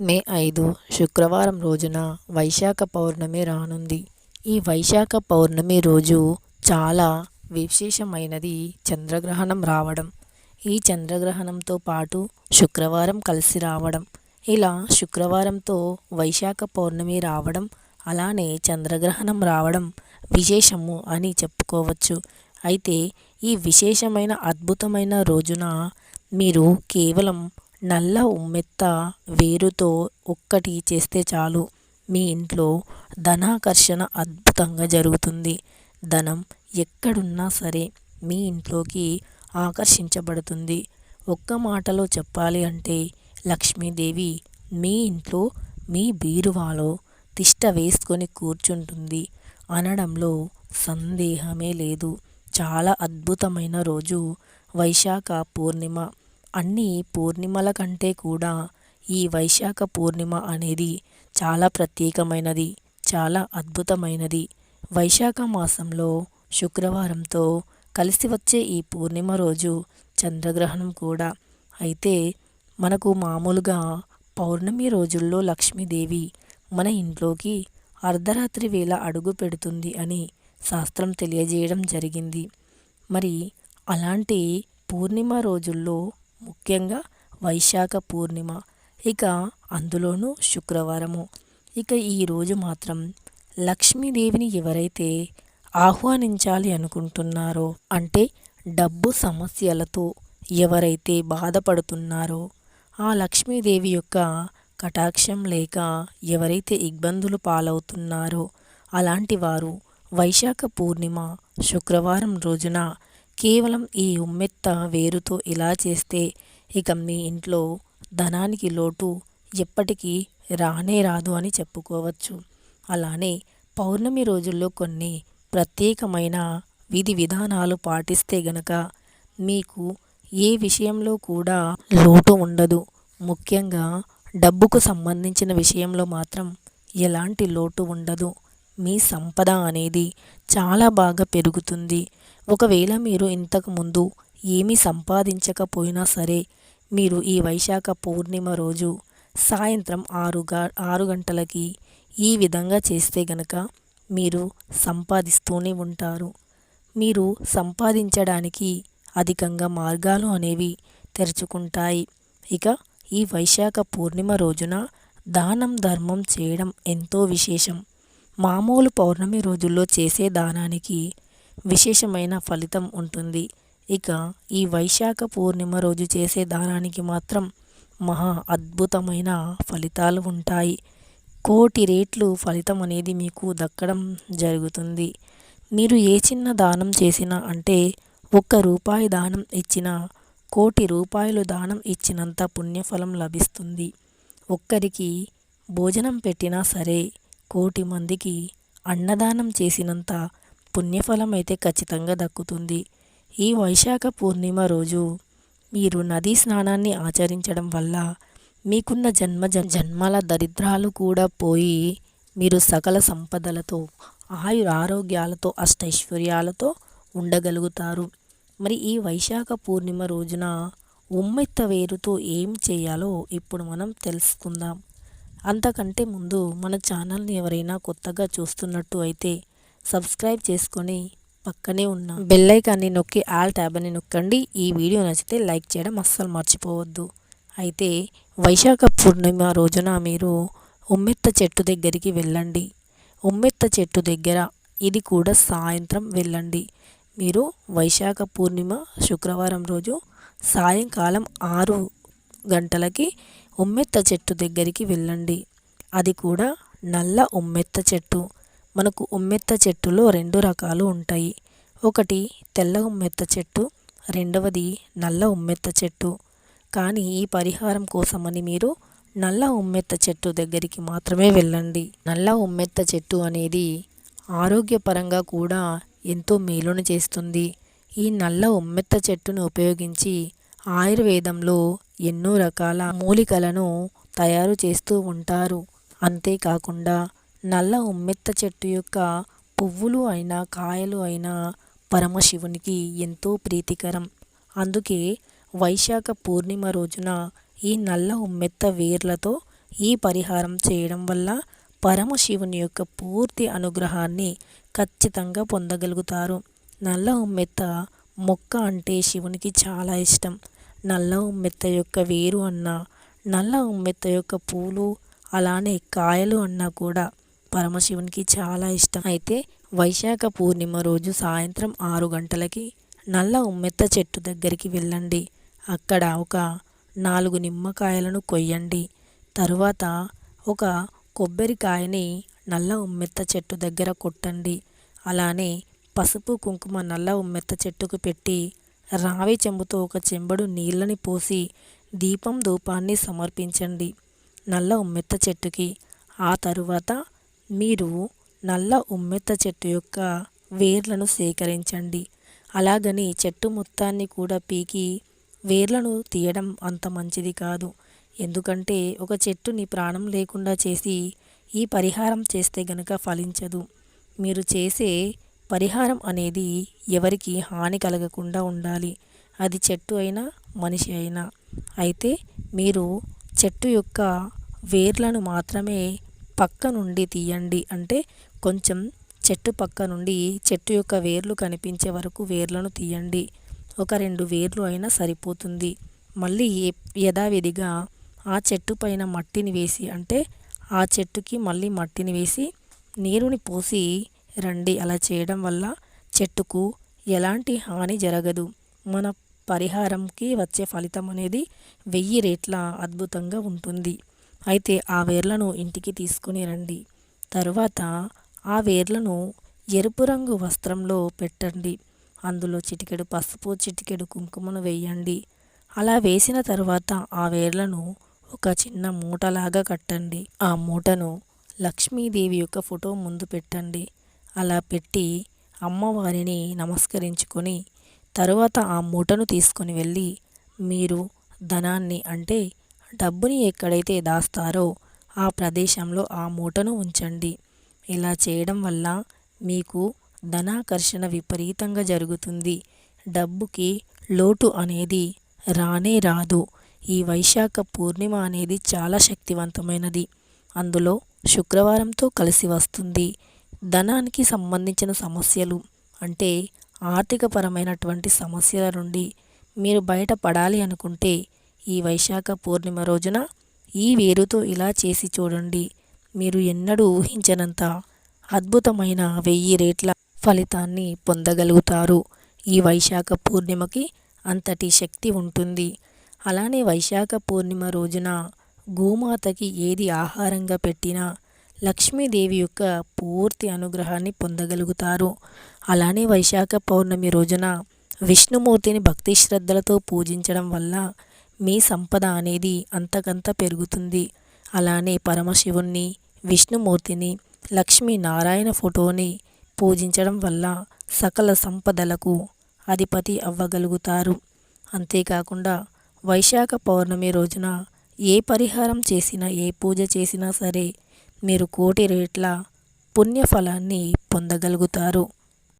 మే ఐదు శుక్రవారం రోజున వైశాఖ పౌర్ణమి రానుంది. ఈ వైశాఖ పౌర్ణమి రోజు చాలా విశేషమైనది చంద్రగ్రహణం రావడం. ఈ చంద్రగ్రహణంతో పాటు శుక్రవారం కలిసి రావడం. ఇలా శుక్రవారంతో వైశాఖ పౌర్ణమి రావడం అలానే చంద్రగ్రహణం రావడం విశేషము అని చెప్పుకోవచ్చు. అయితే ఈ విశేషమైన అద్భుతమైన రోజున మీరు కేవలం నల్ల ఉమ్మెత్త వేరుతో ఒక్కటి చేస్తే చాలు. మీ ఇంట్లో ధనాకర్షణ అద్భుతంగా జరుగుతుంది. ధనం ఎక్కడున్నా సరే మీ ఇంట్లోకి ఆకర్షించబడుతుంది. ఒక్క మాటలో చెప్పాలి అంటే లక్ష్మీదేవి మీ ఇంట్లో మీ బీరువాలో తిష్ట వేసుకొని కూర్చుంటుంది. అనడంలో సందేహమే లేదు. చాలా అద్భుతమైన రోజు. వైశాఖ పూర్ణిమ. అన్ని పూర్ణిమల కంటే కూడా ఈ వైశాఖ పూర్ణిమ అనేది చాలా ప్రత్యేకమైనది చాలా అద్భుతమైనది. వైశాఖ మాసంలో శుక్రవారంతో కలిసి వచ్చే ఈ పూర్ణిమ రోజు చంద్రగ్రహణం కూడా. అయితే మనకు మామూలుగా పౌర్ణమి రోజుల్లో లక్ష్మీదేవి మన ఇంట్లోకి అర్ధరాత్రి వేళ అడుగు పెడుతుంది అని శాస్త్రం తెలియజేయడం జరిగింది. మరి అలాంటి పూర్ణిమ రోజుల్లో ముఖ్యంగా వైశాఖ పూర్ణిమ. ఇక అందులోనూ శుక్రవారము. ఇక ఈరోజు మాత్రం లక్ష్మీదేవిని ఎవరైతే ఆహ్వానించాలి అనుకుంటున్నారో అంటే డబ్బు సమస్యలతో ఎవరైతే బాధపడుతున్నారో ఆ లక్ష్మీదేవి యొక్క కటాక్షం లేక ఎవరైతే ఇబ్బందులు పాలవుతున్నారో అలాంటి వారు వైశాఖ పూర్ణిమ శుక్రవారం రోజున కేవలం ఈ ఉమ్మెత్త వేరుతో ఇలా చేస్తే ఇక మీ ఇంట్లో ధనానికి లోటు ఎప్పటికీ రానే రాదు అని చెప్పుకోవచ్చు. అలానే పౌర్ణమి రోజుల్లో కొన్ని ప్రత్యేకమైన విధి విధానాలు పాటిస్తే గనక మీకు ఏ విషయంలో కూడా లోటు ఉండదు. ముఖ్యంగా డబ్బుకు సంబంధించిన విషయంలో మాత్రం ఎలాంటి లోటు ఉండదు. మీ సంపద అనేది చాలా బాగా పెరుగుతుంది. ఒకవేళ మీరు ఇంతకుముందు ఏమీ సంపాదించకపోయినా సరే మీరు ఈ వైశాఖ పూర్ణిమ రోజు సాయంత్రం ఆరుగా ఆరు గంటలకి ఈ విధంగా చేస్తే గనక మీరు సంపాదిస్తూనే ఉంటారు. మీరు సంపాదించడానికి అధికంగా మార్గాలు అనేవి తెరుచుకుంటాయి. ఇక ఈ వైశాఖ పూర్ణిమ రోజున దానం ధర్మం చేయడం ఎంతో విశేషం. మామూలు పౌర్ణమి రోజుల్లో చేసే దానానికి విశేషమైన ఫలితం ఉంటుంది. ఇక ఈ వైశాఖ పూర్ణిమ రోజు చేసే దానానికి మాత్రం మహా అద్భుతమైన ఫలితాలు ఉంటాయి. కోటి రేట్లు ఫలితం అనేది మీకు దక్కడం జరుగుతుంది. మీరు ఏ చిన్న దానం చేసినా అంటే ఒక్క రూపాయి దానం ఇచ్చిన కోటి రూపాయలు దానం ఇచ్చినంత పుణ్యఫలం లభిస్తుంది. ఒక్కరికి భోజనం పెట్టినా సరే కోటి మందికి అన్నదానం చేసినంత పుణ్యఫలం అయితే ఖచ్చితంగా దక్కుతుంది. ఈ వైశాఖ పూర్ణిమ రోజు మీరు నదీ స్నానాన్ని ఆచరించడం వల్ల మీకున్న జన్మ జన్మల దరిద్రాలు కూడా పోయి మీరు సకల సంపదలతో ఆయుర ఆరోగ్యాలతో అష్టైశ్వర్యాలతో ఉండగలుగుతారు. మరి ఈ వైశాఖ పూర్ణిమ రోజున ఉమ్మెత్త వేరుతో ఏం చేయాలో ఇప్పుడు మనం తెలుసుకుందాం. అంతకంటే ముందు మన ఛానల్ని ఎవరైనా కొత్తగా చూస్తున్నట్టు అయితే సబ్స్క్రైబ్ చేసుకొని పక్కనే ఉన్న బెల్లైకాన్ని నొక్కి ఆల్ ట్యాబ్ని నొక్కండి. ఈ వీడియో నచ్చితే లైక్ చేయడం అస్సలు మర్చిపోవద్దు. అయితే వైశాఖ పూర్ణిమ రోజున మీరు ఉమ్మెత్త చెట్టు దగ్గరికి వెళ్ళండి. ఉమ్మెత్త చెట్టు దగ్గర ఇది కూడా సాయంత్రం వెళ్ళండి. మీరు వైశాఖ పూర్ణిమ శుక్రవారం రోజు సాయంకాలం ఆరు గంటలకి ఉమ్మెత్త చెట్టు దగ్గరికి వెళ్ళండి. అది కూడా నల్ల ఉమ్మెత్త చెట్టు. మనకు ఉమ్మెత్త చెట్టులో రెండు రకాలు ఉంటాయి. ఒకటి తెల్ల ఉమ్మెత్త చెట్టు రెండవది నల్ల ఉమ్మెత్త చెట్టు. కానీ ఈ పరిహారం కోసమని మీరు నల్ల ఉమ్మెత్త చెట్టు దగ్గరికి మాత్రమే వెళ్ళండి. నల్ల ఉమ్మెత్త చెట్టు అనేది ఆరోగ్యపరంగా కూడా ఎంతో మేలును చేస్తుంది. ఈ నల్ల ఉమ్మెత్త చెట్టును ఉపయోగించి ఆయుర్వేదంలో ఎన్నో రకాల మూలికలను తయారు చేస్తూ ఉంటారు. అంతేకాకుండా నల్ల ఉమ్మెత్త చెట్టు యొక్క పువ్వులు అయినా కాయలు అయినా పరమశివునికి ఎంతో ప్రీతికరం. అందుకే వైశాఖ పూర్ణిమ రోజున ఈ నల్ల ఉమ్మెత్త వేర్లతో ఈ పరిహారం చేయడం వల్ల పరమశివుని యొక్క పూర్తి అనుగ్రహాన్ని ఖచ్చితంగా పొందగలుగుతారు. నల్ల ఉమ్మెత్త మొక్క అంటే శివునికి చాలా ఇష్టం. నల్ల ఉమ్మెత్త యొక్క వేరు అన్న నల్ల ఉమ్మెత్త యొక్క పూలు అలానే కాయలు అన్నా కూడా పరమశివునికి చాలా ఇష్టం. అయితే వైశాఖ పూర్ణిమ రోజు సాయంత్రం ఆరు గంటలకి నల్ల ఉమ్మెత్త చెట్టు దగ్గరికి వెళ్ళండి. అక్కడ ఒక నాలుగు నిమ్మకాయలను కొయ్యండి. తరువాత ఒక కొబ్బరికాయని నల్ల ఉమ్మెత్త చెట్టు దగ్గర కొట్టండి. అలానే పసుపు కుంకుమ నల్ల ఉమ్మెత్త చెట్టుకు పెట్టి రావి చెంబుతో ఒక చెంబడు నీళ్ళని పోసి దీపం ధూపాన్ని సమర్పించండి. నల్ల ఉమ్మెత్త చెట్టుకి. ఆ తరువాత మీరు నల్ల ఉమ్మెత్త చెట్టు యొక్క వేర్లను సేకరించండి. అలాగని చెట్టు మొత్తాన్ని కూడా పీకి వేర్లను తీయడం అంత మంచిది కాదు. ఎందుకంటే ఒక చెట్టుని ప్రాణం లేకుండా చేసి ఈ పరిహారం చేస్తే గనక ఫలించదు. మీరు చేసే పరిహారం అనేది ఎవరికి హాని కలగకుండా ఉండాలి. అది చెట్టు అయినా మనిషి అయినా. అయితే మీరు చెట్టు యొక్క వేర్లను మాత్రమే పక్క నుండి తీయండి. అంటే కొంచెం చెట్టు పక్క నుండి చెట్టు యొక్క వేర్లు కనిపించే వరకు వేర్లను తీయండి. ఒక రెండు వేర్లు అయినా సరిపోతుంది. మళ్ళీ యథావిధిగా ఆ చెట్టు పైన మట్టిని వేసి అంటే ఆ చెట్టుకి మళ్ళీ మట్టిని వేసి నీరుని పోసి రండి. అలా చేయడం వల్ల చెట్టుకు ఎలాంటి హాని జరగదు. మన పరిహారంకి వచ్చే ఫలితం అనేది వెయ్యి రేట్ల అద్భుతంగా ఉంటుంది. అయితే ఆ వేర్లను ఇంటికి తీసుకుని రండి. తర్వాత ఆ వేర్లను ఎరుపు రంగు వస్త్రంలో పెట్టండి. అందులో చిటికెడు పసుపు చిటికెడు కుంకుమను వేయండి. అలా వేసిన తర్వాత ఆ వేర్లను ఒక చిన్న మూటలాగా కట్టండి. ఆ మూటను లక్ష్మీదేవి యొక్క ఫోటో ముందు పెట్టండి. అలా పెట్టి అమ్మవారిని నమస్కరించుకొని తరువాత ఆ మూటను తీసుకొని వెళ్ళి మీరు ధనాన్ని అంటే డబ్బుని ఎక్కడైతే దాస్తారో ఆ ప్రదేశంలో ఆ మూటను ఉంచండి. ఇలా చేయడం వల్ల మీకు ధనాకర్షణ విపరీతంగా జరుగుతుంది. డబ్బుకి లోటు అనేది రానే రాదు. ఈ వైశాఖ పూర్ణిమ అనేది చాలా శక్తివంతమైనది. అందులో శుక్రవారంతో కలిసి వస్తుంది. ధనానికి సంబంధించిన సమస్యలు అంటే ఆర్థికపరమైనటువంటి సమస్యల నుండి మీరు బయటపడాలి అనుకుంటే ఈ వైశాఖ పూర్ణిమ రోజున ఈ వేరుతో ఇలా చేసి చూడండి. మీరు ఎన్నడూ ఊహించనంత అద్భుతమైన వెయ్యి రేట్ల ఫలితాన్ని పొందగలుగుతారు. ఈ వైశాఖ పూర్ణిమకి అంతటి శక్తి ఉంటుంది. అలానే వైశాఖ పూర్ణిమ రోజున గోమాతకి ఏది ఆహారంగా పెట్టినా లక్ష్మీదేవి యొక్క పూర్తి అనుగ్రహాన్ని పొందగలుగుతారు. అలానే వైశాఖ పౌర్ణమి రోజున విష్ణుమూర్తిని భక్తి శ్రద్ధలతో పూజించడం వల్ల మీ సంపద అనేది అంతకంత పెరుగుతుంది. అలానే పరమశివుణ్ణి విష్ణుమూర్తిని లక్ష్మీనారాయణ ఫోటోని పూజించడం వల్ల సకల సంపదలకు అధిపతి అవ్వగలుగుతారు. అంతేకాకుండా వైశాఖ పౌర్ణమి రోజున ఏ పరిహారం చేసినా ఏ పూజ చేసినా సరే మీరు కోటి రేట్ల పుణ్యఫలాన్ని పొందగలుగుతారు.